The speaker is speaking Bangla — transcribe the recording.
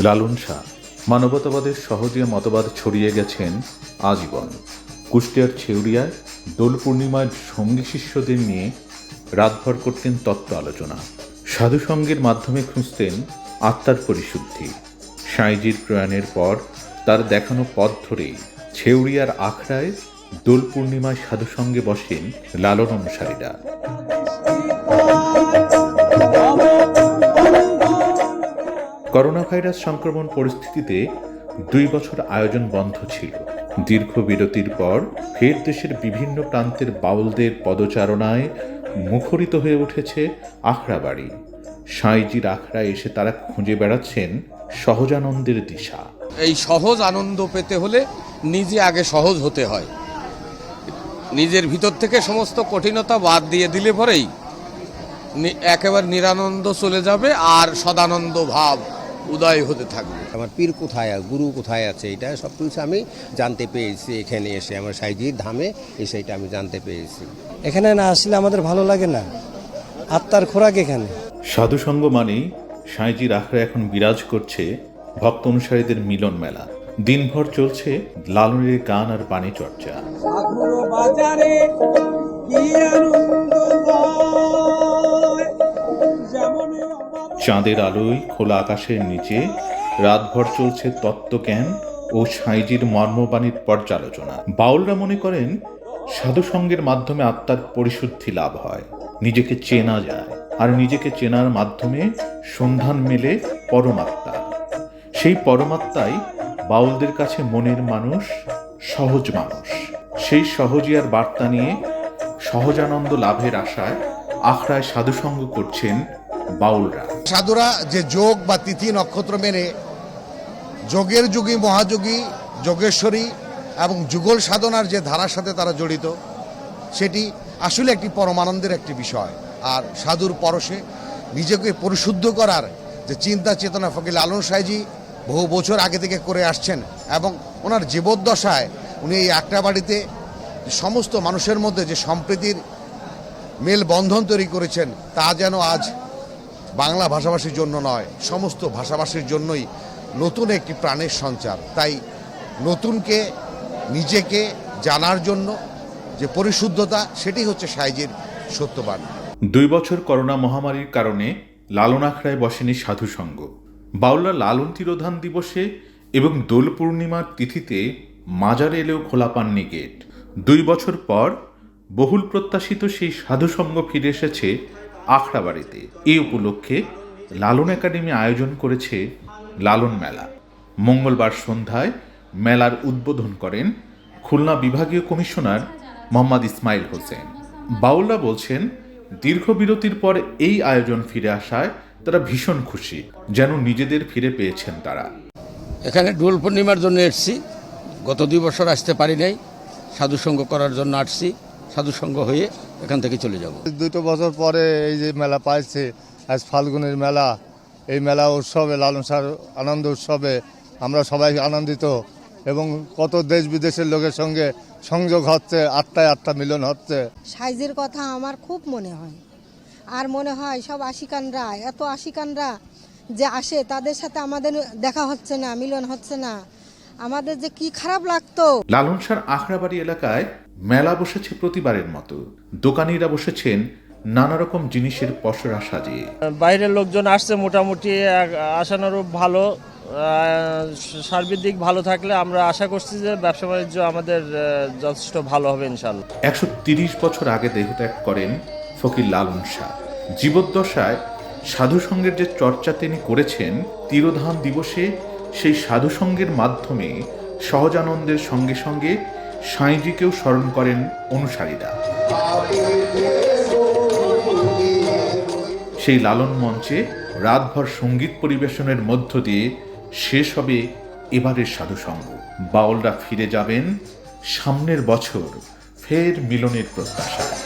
লালন শাহ। মানবতাবাদের সহজে মতবাদ ছড়িয়ে গেছেন আজীবন। কুষ্টিয়ার ছেউরিয়ায় দোল পূর্ণিমায় সঙ্গী শিষ্যদের নিয়ে রাতভর করতেন তত্ত্ব আলোচনা। সাধুসঙ্গের মাধ্যমে খুঁজতেন আত্মার পরিশুদ্ধি। সাঁইজির প্রয়াণের পর তার দেখানো পথ ধরেই ছেউরিয়ার আখড়ায় দোল পূর্ণিমায় সাধুসঙ্গে বসেন লালন অনুসারীরা। করোনা ভাইরাস সংক্রমণ পরিস্থিতিতে দুই বছর আয়োজন বন্ধ ছিল। দীর্ঘ বিরতির পর ফের দেশের বিভিন্ন প্রান্তের বাউলদের পদচারণায় মুখরিত হয়ে উঠেছে আখড়াবাড়ি। সাঁইজির আখড়ায় এসে তারা খুঁজে বেড়াচ্ছেন সহজানন্দের দিশা। এই সহজ আনন্দ পেতে হলে নিজে আগে সহজ হতে হয়। নিজের ভিতর থেকে সমস্ত কঠিনতা বাদ দিয়ে দিলে পরেই একেবারে নিরানন্দ চলে যাবে আর সদানন্দ ভাব। উদয় হতে থাকবে। আমার পীর কোথায় আছে, গুরু কোথায় আছে এটা সব কিছু আমি জানতে পেরেছি এখানে এসে আমার সাইজির ধামে এসে এটা আমি জানতে পেরেছি এখানে না আসলে আমাদের ভালো লাগে না। আত্মার খোরাক এখানে। সাধুসঙ্গ মানেই সাঁইজির আখড়া এখন বিরাজ করছে ভক্ত অনুসারীদের মিলন মেলা। দিনভর চলছে লালনের গান আর বাণী চর্চা। সাধুর বাজারে কি আনন্দ যেমন চাঁদের আলোয় খোলা আকাশের নিচে রাতভর চলছে তত্ত্বজ্ঞান ও সাঁইজির মর্মবাণীর পর্যালোচনা। বাউলরা মনে করেন সাধুসঙ্গের মাধ্যমে আত্মার পরিশুদ্ধি লাভ হয়। নিজেকে চেনা যায় আর নিজেকে চেনার মাধ্যমে সন্ধান মেলে পরমাত্মা। সেই পরমাত্মাই বাউলদের কাছে মনের মানুষ, সহজ মানুষ। সেই সহজিয়ার বার্তা নিয়ে সহজানন্দ লাভের আশায় আখড়ায় সাধুসঙ্গ করছেন বাউলরা। সাধুরা যে যোগ বা তিথি নক্ষত্র মেনে যোগের যুগী, মহাযোগী, যোগেশ্বরী এবং যুগল সাধনার যে ধারার সাথে তারা জড়িত, সেটি আসলে একটি পরমানন্দের একটি বিষয়। আর সাধুর পরশে নিজেকে পরিশুদ্ধ করার যে চিন্তা চেতনা ফকির লালন সাহেজি বহু বছর আগে থেকে করে আসছেন এবং ওনার জীবদ্দশায় উনি এই একটা বাড়িতে সমস্ত মানুষের মধ্যে যে সম্প্রীতির মেলবন্ধন তৈরি করেছেন, তা যেন আজ বাংলা ভাষাভাষীর জন্য নয়, সমস্ত ভাষাভাষীর জন্যই নতুন একটি প্রাণের সঞ্চার। তাই নতুনকে, নিজেকে জানার জন্য যে পরিশুদ্ধতা, সেটি হচ্ছে সাইজের সত্যবান। দুই বছর করোনা মহামারীর কারণে লালন আখড়ায় বসেনি সাধুসঙ্গ বাউলা লালন তিরোধান দিবসে এবং দোল পূর্ণিমার তিথিতে মাজারে এলেও খোলা পাননি গেট। দুই বছর পর বহুল প্রত্যাশিত সেই সাধুসঙ্গ ফিরে এসেছে আখড়া বাড়িতে এই উপলক্ষে লালন একাডেমি আয়োজন করেছে লালন মেলা। মঙ্গলবার সন্ধ্যায় মেলার উদ্বোধন করেন খুলনা বিভাগীয় কমিশনার মোহাম্মদ ইসমাইল হোসেন। বাউল্লা বলছেন, দীর্ঘ বিরতির পর এই আয়োজন ফিরে আসায় তারা ভীষণ খুশি, যেন নিজেদের ফিরে পেয়েছেন তারা। এখানে ডোল পূর্ণিমার জন্য এসছি। গত দুই বছর আসতে পারি নাই। সাধুসঙ্গ করার জন্য আসছি। সাধুসঙ্গ হয়ে এখান থেকে চলে যাব। দুটো বছর পরে এই যে মেলা পাইছে আজ ফাল্গুনের মেলা। এই মেলা উৎসবে লালন সার আনন্দ উৎসবে আমরা সবাই আনন্দিত এবং কত দেশ বিদেশের লোকের সঙ্গে সংযোগ হচ্ছে আত্মায় আত্মা মিলন হচ্ছে। সাইজের কথা আমার খুব মনে হয়। আর মনে হয় সব আশিকানরা এত আশিকানরা যে আসে তাদের সাথে আমাদের দেখা হচ্ছে না মিলন হচ্ছে না। আমাদের যে কি খারাপ লাগতো। লালন সার আখড়াবাড়ি এলাকায় মেলা বসেছে প্রতিবারের মতো। দোকানিরা বসেছেন নানা রকম জিনিসের পসরা সাজিয়ে। বাইরের লোকজন আসছে মোটামুটি আশানুরূপ ভালো সার্বিক দিক ভালো থাকলে আমরা আশা করছি যে ব্যবসা বাণিজ্য আমাদের যথেষ্ট ভালো হবে ইনশাল্লাহ একশো তিরিশ বছর আগে দেহত্যাগ করেন ফকির লালন শাহ। জীবদ্দশায় সাধুসঙ্গের যে চর্চা তিনি করেছেন তিরোধান দিবসে সেই সাধুসঙ্গের মাধ্যমে সহজানন্দের সঙ্গে সঙ্গে সাঁইজিকেও স্মরণ করেন অনুসারীরা। সেই লালন মঞ্চে রাতভর সংগীত পরিবেশনের মধ্য দিয়ে শেষ হবে এবারের সাধুসঙ্গ। বাউলরা ফিরে যাবেন সামনের বছর ফের মিলনের প্রত্যাশায়।